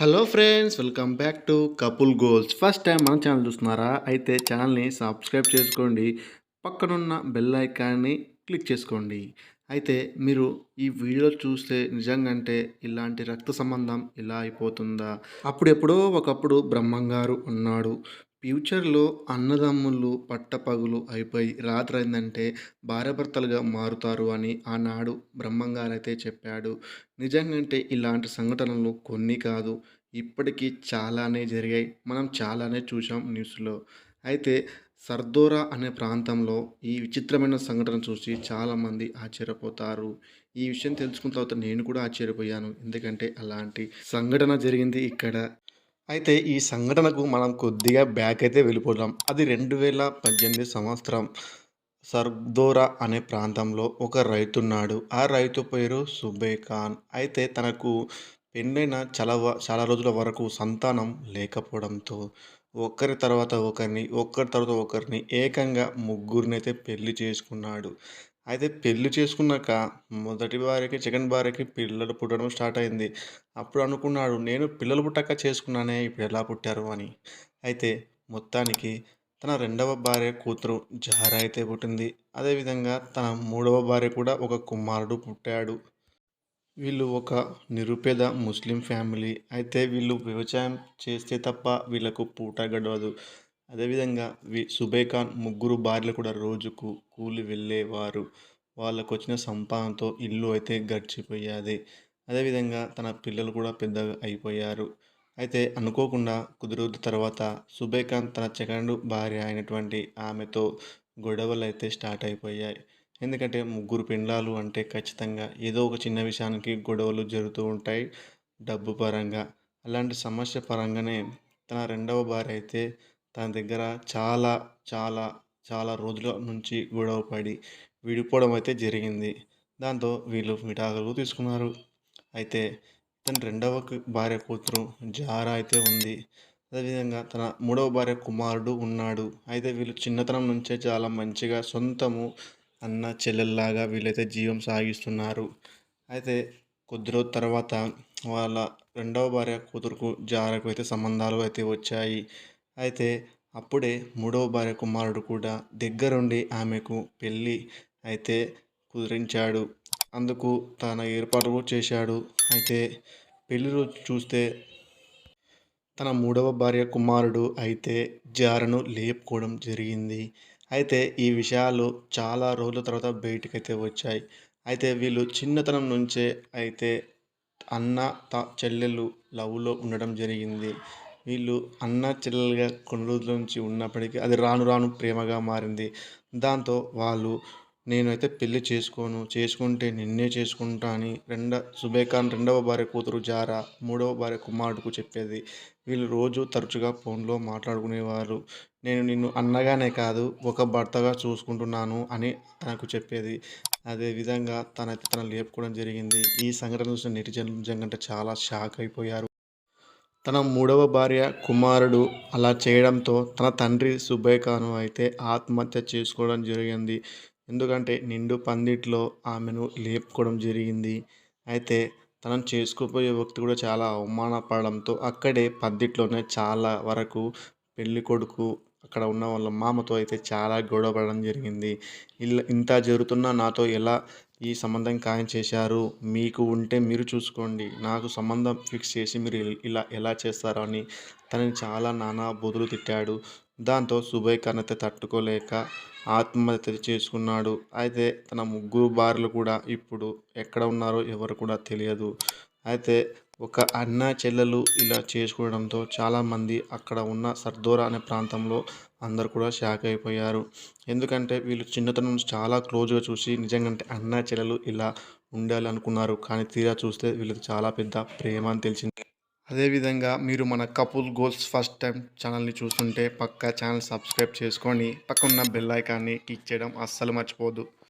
Hello friends welcome back to couple goals first time మన channel చూస్తున్నారా? అయితే ఛానల్ని సబ్స్క్రైబ్ చేసుకోండి. పక్కనున్న బెల్ ఐకాన్ని క్లిక్ చేసుకోండి. అయితే మీరు ఈ వీడియో చూస్తే నిజంగా అంటే ఇలాంటి రక్త సంబంధం ఇలా అయిపోతుందా? అప్పుడెప్పుడో ఒకప్పుడు బ్రహ్మంగారు ఉన్నాడు. ఫ్యూచర్లో అన్నదమ్ములు పట్టపగులు అయిపోయి రాత్రి అయిందంటే భార్యాభర్తలుగా మారుతారు అని ఆనాడు బ్రహ్మంగారైతే అయితే చెప్పాడు. నిజంగంటే ఇలాంటి సంఘటనలు కొన్ని కాదు. ఇప్పటికీ చాలానే జరిగాయి. మనం చాలానే చూసాం న్యూస్లో. అయితే సర్దోరా అనే ప్రాంతంలో ఈ విచిత్రమైన సంఘటన చూసి చాలామంది ఆశ్చర్యపోతారు. ఈ విషయం తెలుసుకున్న తర్వాత నేను కూడా ఆశ్చర్యపోయాను. ఎందుకంటే అలాంటి సంఘటన జరిగింది ఇక్కడ. అయితే ఈ సంఘటనకు మనం కొద్దిగా బ్యాక్ అయితే వెళ్ళిపోదాం. అది రెండు వేల పద్దెనిమిది సంవత్సరం సర్దోరా అనే ప్రాంతంలో ఒక రైతున్నాడు. ఆ రైతు పేరు సుబే ఖాన్ అయితే తనకు పెళ్ళైన చాలా చాలా రోజుల వరకు సంతానం లేకపోవడంతో ఒకరి తర్వాత ఒకరిని ఒకరి తర్వాత ఒకరిని ఏకంగా ముగ్గురినైతే పెళ్ళి చేసుకున్నాడు. అయితే పెళ్ళి చేసుకున్నాక మొదటి భార్యకి సెకండ్ భార్యకి పిల్లలు పుట్టడం స్టార్ట్ అయింది. అప్పుడు అనుకున్నాడు నేను పిల్లలు పుట్టాక చేసుకున్నానే ఇప్పుడు ఎలా పుట్టారు? అని. అయితే మొత్తానికి తన రెండవ భార్య కూతురు జార అయితే పుట్టింది. అదేవిధంగా తన మూడవ భార్య కూడా ఒక కుమారుడు పుట్టాడు. వీళ్ళు ఒక నిరుపేద ముస్లిం ఫ్యామిలీ. అయితే వీళ్ళు వ్యవసాయం చేస్తే తప్ప వీళ్ళకు పూట గడవదు. అదేవిధంగా వి సుబేఖాన్ ముగ్గురు భార్యలు కూడా రోజుకు కూలి వెళ్ళేవారు. వాళ్ళకు వచ్చిన సంపాదనతో ఇల్లు అయితే గడిచిపోయేది. అదేవిధంగా తన పిల్లలు కూడా పెద్దగా అయిపోయారు. అయితే అనుకోకుండా కొద్ది తర్వాత సుబేఖాన్ తన సెకండ్ భార్య అయినటువంటి ఆమెతో గొడవలు అయితే స్టార్ట్ అయిపోయాయి. ఎందుకంటే ముగ్గురు పెండ్లాలు అంటే ఖచ్చితంగా ఏదో ఒక చిన్న విషయానికి గొడవలు జరుగుతూ ఉంటాయి డబ్బు పరంగా. అలాంటి సమస్య పరంగానే తన రెండవ భార్య అయితే తన దగ్గర చాలా చాలా చాలా రోజుల నుంచి గొడవ పడి విడిపోవడం అయితే జరిగింది. దాంతో వీళ్ళు విడాకులు తీసుకున్నారు. అయితే తన రెండవ భార్య కూతురు జారా అయితే ఉంది. అదేవిధంగా తన మూడవ భార్య కుమారుడు ఉన్నాడు. అయితే వీళ్ళు చిన్నతనం నుంచే చాలా మంచిగా సొంతము అన్న చెల్లెల్లాగా వీళ్ళైతే జీవం సాగిస్తున్నారు. అయితే కొద్ది రోజుల తర్వాత వాళ్ళ రెండవ భార్య కూతురుకు జారకు అయితే సంబంధాలు అయితే వచ్చాయి. అయితే అప్పుడే మూడవ భార్య కుమారుడు కూడా దగ్గరుండి ఆమెకు పెళ్ళి అయితే కుదిరించాడు. అందుకు తన ఏర్పాటు కూడా చేశాడు. అయితే పెళ్ళి రోజు చూస్తే తన మూడవ భార్య కుమారుడు అయితే జారను లేపుకోవడం జరిగింది. అయితే ఈ విషయాలు చాలా రోజుల తర్వాత బయటకైతే వచ్చాయి. అయితే వీళ్ళు చిన్నతనం నుంచే అయితే అన్న త చెల్లెలు లవ్లో ఉండడం జరిగింది. వీళ్ళు అన్న చెల్లెలుగా కొన్ని రోజుల నుంచి ఉన్నప్పటికీ అది రాను రాను ప్రేమగా మారింది. దాంతో వాళ్ళు నేనైతే పెళ్ళి చేసుకోను. చేసుకుంటే నిన్నే చేసుకుంటా అని రెండ సుబేఖాన్ రెండవ భార్య కూతురు జారా మూడవ భార్య కుమారుడుకు చెప్పేది. వీళ్ళు రోజు తరచుగా ఫోన్లో మాట్లాడుకునేవారు. నేను నిన్ను అన్నగానే కాదు ఒక భర్తగా చూసుకుంటున్నాను అని తనకు చెప్పేది. అదేవిధంగా తన తన లేపుకోవడం జరిగింది. ఈ సంఘటన చూసిన నెటిజన్లు నిజంగా అంటే చాలా షాక్ అయిపోయారు. తన మూడవ భార్య కుమారుడు అలా చేయడంతో తన తండ్రి సుబైఖాను అయితే ఆత్మహత్య చేసుకోవడం జరిగింది. ఎందుకంటే నిండు పందిట్లో ఆమెను లేపుకోవడం జరిగింది. అయితే తనను చేసుకోపోయే వ్యక్తి కూడా చాలా అవమానపడడంతో అక్కడే పందిట్లోనే చాలా వరకు పెళ్ళి కొడుకు అక్కడ ఉన్న వాళ్ళ మామతో అయితే చాలా గొడవ పడడం జరిగింది. ఇలా ఇంత జరుగుతున్నా నాతో ఎలా ఈ సంబంధం ఖాయం చేశారు? మీకు ఉంటే మీరు చూసుకోండి. నాకు సంబంధం ఫిక్స్ చేసి మీరు ఇలా ఎలా చేస్తారని అని తనని చాలా నానా బుదులు తిట్టాడు. దాంతో సుబై తట్టుకోలేక ఆత్మహత్య చేసుకున్నాడు. అయితే తన ముగ్గురు భార్యలు కూడా ఇప్పుడు ఎక్కడ ఉన్నారో ఎవరు కూడా తెలియదు. అయితే ఒక అన్న చెల్లెలు ఇలా చేసుకోవడంతో చాలామంది అక్కడ ఉన్న సర్దోరా అనే ప్రాంతంలో అందరు కూడా షాక్ అయిపోయారు. ఎందుకంటే వీళ్ళు చిన్నతనం నుంచి చాలా క్లోజ్గా చూసి నిజంగా అంటే అన్న చెల్లెలు ఇలా ఉండాలనుకున్నారు కానీ తీరా చూస్తే వీళ్ళకి చాలా పెద్ద ప్రేమ అని తెలిసింది. అదేవిధంగా మీరు మన కపుల్ గోల్స్ ఫస్ట్ టైం ఛానల్ని చూస్తుంటే పక్కా ఛానల్ సబ్స్క్రైబ్ చేసుకొని పక్కన ఉన్న బెల్ ఐకాన్ని క్లిక్ చేయడం అస్సలు మర్చిపోవద్దు.